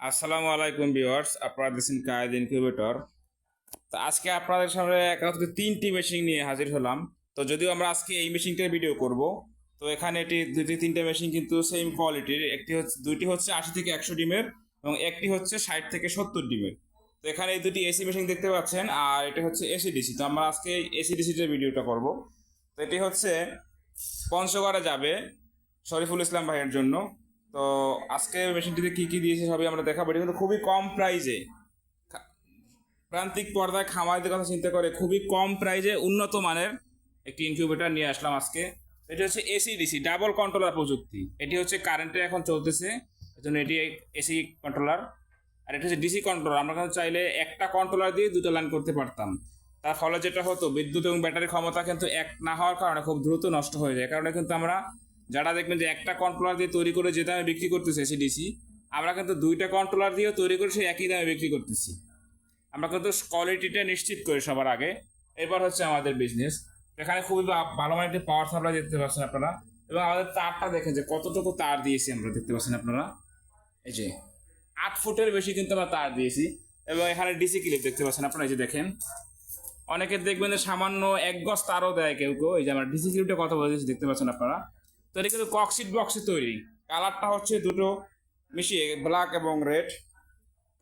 আসসালামু আলাইকুম ভিউয়ার্স, আপনারা দেখছেন কায়েদ ইনকিউবেটর তো আজকে আপনাদের সামনে একাত্তর তিনটি মেশিন নিয়ে হাজির হলাম। তো যদিও আমরা আজকে এই মেশিনটার ভিডিও করব, তো এখানে এটি দুটি তিনটে মেশিন কিন্তু সেম কোয়ালিটির একটি হচ্ছে, দুইটি হচ্ছে আশি থেকে একশো ডিমের এবং একটি হচ্ছে ষাট থেকে সত্তর ডিমের। তো এখানে এই দুটি এসি মেশিন দেখতে পাচ্ছেন, আর এটা হচ্ছে এসি ডিসি তো আমরা আজকে এসি ডিসিটার ভিডিওটা করব। তো এটি হচ্ছে, পঞ্চগড়ে যাবে শরীফুল ইসলাম ভাইয়ের জন্য। তো আজকে মেশিনটিতে কি কি দিয়েছে সবই আমরা দেখাবো। এটা কিন্তু খুবই কম প্রাইজে প্রান্তিক পর্দায় খামারদের কথা চিন্তা করে খুবই কম প্রাইজে উন্নত মানের একটি ইনকিউবেটার নিয়ে আসলাম আজকে। এটি হচ্ছে এসি ডিসি ডাবল কন্ট্রোলার প্রযুক্তি। এটি হচ্ছে কারেন্টে এখন চলতেছে, এজন্য এটি এসি কন্ট্রোলার আর এটা হচ্ছে ডিসি কন্ট্রোলার আমরা কিন্তু চাইলে একটা কন্ট্রোলার দিয়ে দুটো লাইন করতে পারতাম। তার ফলে যেটা হতো, বিদ্যুৎ এবং ব্যাটারি ক্ষমতা কিন্তু এক না হওয়ার কারণে খুব দ্রুত নষ্ট হয়ে যায়। কারণে কিন্তু আমরা যারা দেখবেন যে একটা কন্ট্রোলার দিয়ে তৈরি করে যে দামে বিক্রি করতেছে এসিডিসি আমরা কিন্তু দুইটা কন্ট্রোলার দিয়েও তৈরি করে সেই একই দামে বিক্রি করতেছি। আমরা কিন্তু কোয়ালিটিটা নিশ্চিত করি সবার আগে। এবার হচ্ছে আমাদের বিজনেস এখানে খুবই ভালো মানের একটি পাওয়ার সাপ্লাই দেখতে পাচ্ছেন আপনারা। এবং আমাদের তারটা দেখেন যে কতটুকু তার দিয়েছি আমরা, দেখতে পাচ্ছেন আপনারা? এই যে আট ফুটের বেশি কিন্তু আমরা তার দিয়েছি। এবং এখানে ডিসি ক্লিপ দেখতে পাচ্ছেন আপনারা, এই যে দেখেন। অনেকে দেখবেন যে সামান্য এক গজ তারও দেয় কেউ কেউ। এই যে আমরা ডিসি ক্লিপটা কথা বলেছি দেখতে পাচ্ছেন আপনারা? তো এটা কিন্তু ককশিট বক্সে তৈরি। কালারটা হচ্ছে দুটো, মিশিয়ে ব্ল্যাক এবং রেড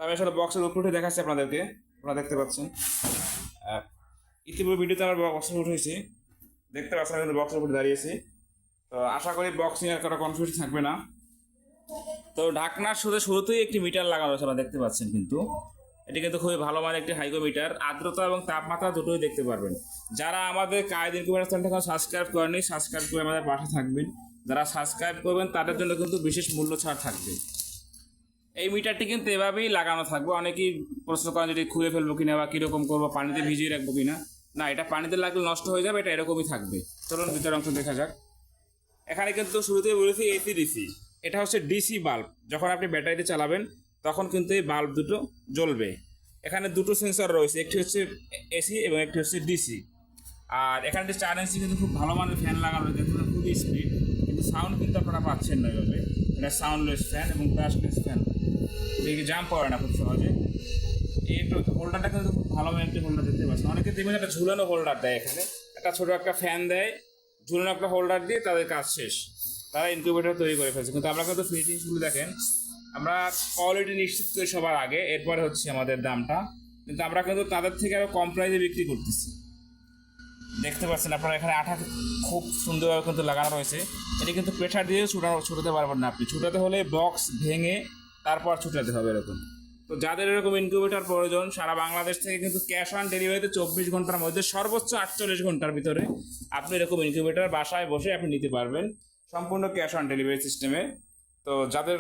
তবে আসলে বক্সের উপরে উঠে দেখাচ্ছি আপনাদেরকে, আপনারা দেখতে পাচ্ছেন। ইতিপূর্বে ভিডিওতে আমার বক্সের উঠেছি। দেখতে পাচ্ছেন কিন্তু বক্সের উপরে দাঁড়িয়েছি। তো আশা করি বক্স নিয়ে আর কারও কনফিউশন থাকবে না। তো ঢাকনার শুধু শুরুতেই একটি মিটার লাগানো আপনারা দেখতে পাচ্ছেন কিন্তু। এটি কিন্তু খুবই ভালো মানের একটি হাইগোমিটার আর্দ্রতা এবং তাপমাত্রা দুটোই দেখতে পারবেন। যারা আমাদের কায়দিন কুমার চ্যানেলটা সাবস্ক্রাইব করেনি সাবস্ক্রাইব করে আমাদের পাশে থাকবেন। যারা সাবস্ক্রাইব করবেন, তাদের জন্য কিন্তু বিশেষ মূল্য ছাড় থাকবে। এই মিটারটি কিন্তু এভাবেই লাগানো থাকবে। অনেকেই প্রশ্ন করেন যদি খুলে ফেলব কিনা বা কীরকম করব, পানিতে ভিজিয়ে রাখব কিনা। না, এটা পানিতে লাগলে নষ্ট হয়ে যাবে, এটা এরকমই থাকবে। চলুন ভিতরের অংশ দেখা যাক। এখানে কিন্তু শুরুতেই বলেছি এসি ডিসি। এটা হচ্ছে ডিসি বাল্ব। যখন আপনি ব্যাটারিতে চালাবেন তখন কিন্তু এই বাল্ব দুটো জ্বলবে। এখানে দুটো সেন্সর রয়েছে, একটি হচ্ছে এসি এবং একটি হচ্ছে ডিসি আর এখানে একটি চার ইঞ্চি কিন্তু খুব ভালো মানের ফ্যান লাগানো রয়েছে খুবই স্পিড কিন্তু সাউন্ড কিন্তু আপনারা পাচ্ছেন না এভাবে। এটা সাউন্ডলেস ফ্যান এবং ব্রাশলেস ফ্যান এদিকে জাম্প করে না খুব সহজে। এই হোল্ডারটা কিন্তু খুব ভালো একটি হোল্ডার দেখতে পাচ্ছেন। অনেকে দেখবেন একটা ঝুলানো হোল্ডার দেয় এখানে। একটা ছোটো একটা ফ্যান দেয়, ঝুলানো একটা হোল্ডার দিয়ে তাদের কাজ শেষ। তারা ইনকিউবেটর তৈরি করে ফেলছে। কিন্তু আমরা কিন্তু ফিনিশিংগুলো দেখেন আমরা কোয়ালিটি নিশ্চিত করি সবার আগে, এরপরে হচ্ছে আমাদের দামটা। কিন্তু আমরা কিন্তু তাদের থেকে আরও কম প্রাইসে বিক্রি করতেছি। দেখতে পাচ্ছেন আপনারা এখানে আঠা খুব সুন্দরভাবে কিন্তু লাগানো রয়েছে। এটি কিন্তু প্রেশার দিয়ে ছুটানো, ছুটাতে পারবেন না আপনি। ছুটাতে হলে বক্স ভেঙে তারপর ছুটাতে হবে এরকম। তো যাদের এরকম ইনকিউবেটর প্রয়োজন, সারা বাংলাদেশ থেকে কিন্তু ক্যাশ অন ডেলিভারিতে চব্বিশ ঘণ্টার মধ্যে সর্বোচ্চ আটচল্লিশ ঘণ্টার ভিতরে আপনি এরকম ইনকিউবেটর বাসায় বসে আপনি নিতে পারবেন। সম্পূর্ণ ক্যাশ অন ডেলিভারি সিস্টেমে তো যাদের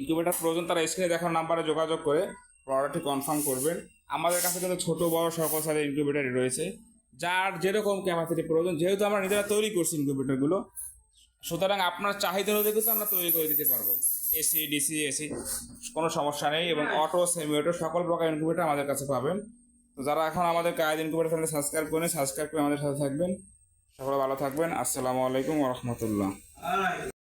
ইনকিউবেটর প্রয়োজন তারা স্ক্রিনে দেখার নাম্বারে যোগাযোগ করে প্রোডাক্টটি কনফার্ম করবেন। আমাদের কাছে কিন্তু ছোটো বড় সকল সাইজের ইনকিউবেটর রয়েছে। যার যেরকম ক্যাপাসিটি প্রয়োজন যেহেতু আমরা নিজেরা তৈরি করছি ইনকিউবেটরগুলো সুতরাং আপনার চাহিদা অনুযায়ী কিন্তু আমরা তৈরি করে দিতে পারব। এসি ডিসি এসি কোনো সমস্যা নেই এবং অটো সেমি অটো সকল প্রকার ইনকিউবেটর আমাদের কাছে পাবেন। তো যারা এখন আমাদের কায়েদ ইনকিউবেটর চ্যানেলে সাবস্ক্রাইব করেন সাবস্ক্রাইব করে আমাদের সাথে থাকবেন। সকলে ভালো থাকবেন। আসসালামু আলাইকুম রহমতুল্লাহ।